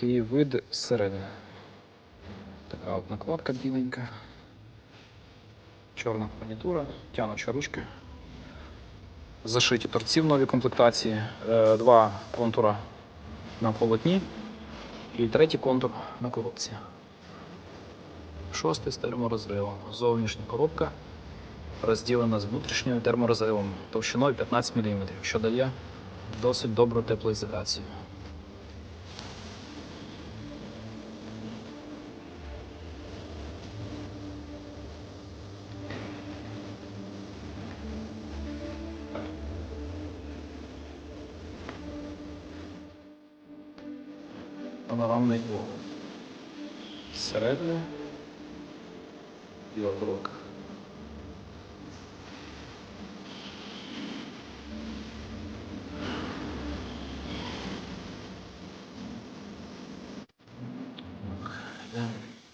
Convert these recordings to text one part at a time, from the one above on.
і вид зсередини. Така от накладка біленька. Чорна фурнітура, тянуча ручка. Зашиті торці в новій комплектації. Е, Два контура на полотні і третій контур на коробці. Шостий з терморозривом. Зовнішня коробка розділена з внутрішньою терморозривом товщиною 15 мм, що дає досить добру теплоізоляцію. Панорамний вогонь. Зсередини і оброк.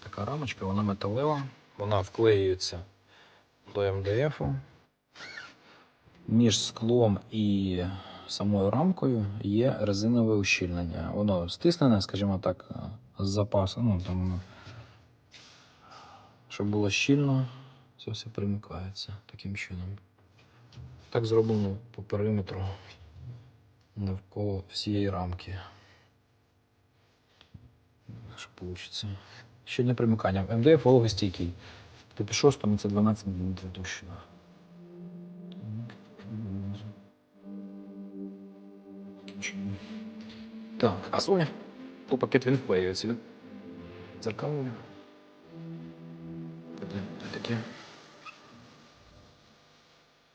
Така рамочка, вона металева, вона вклеюється до МДФ. Між склом і самою рамкою є резинове ущільнення. Воно стиснене, скажімо так, з запасу. Ну, там, щоб було щільно, це все примикається таким чином. Так зроблено по периметру навколо всієї рамки. Що вийде? Щільне примикання. МДФ вологостійкий. Ти пішов, там це 12 мм товщина. Так, а соня? То пакет він вклеюється. Він дзеркаловий. Таке.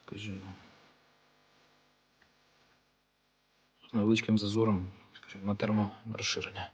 Скажімо. З невеличким зазором на терморозширення.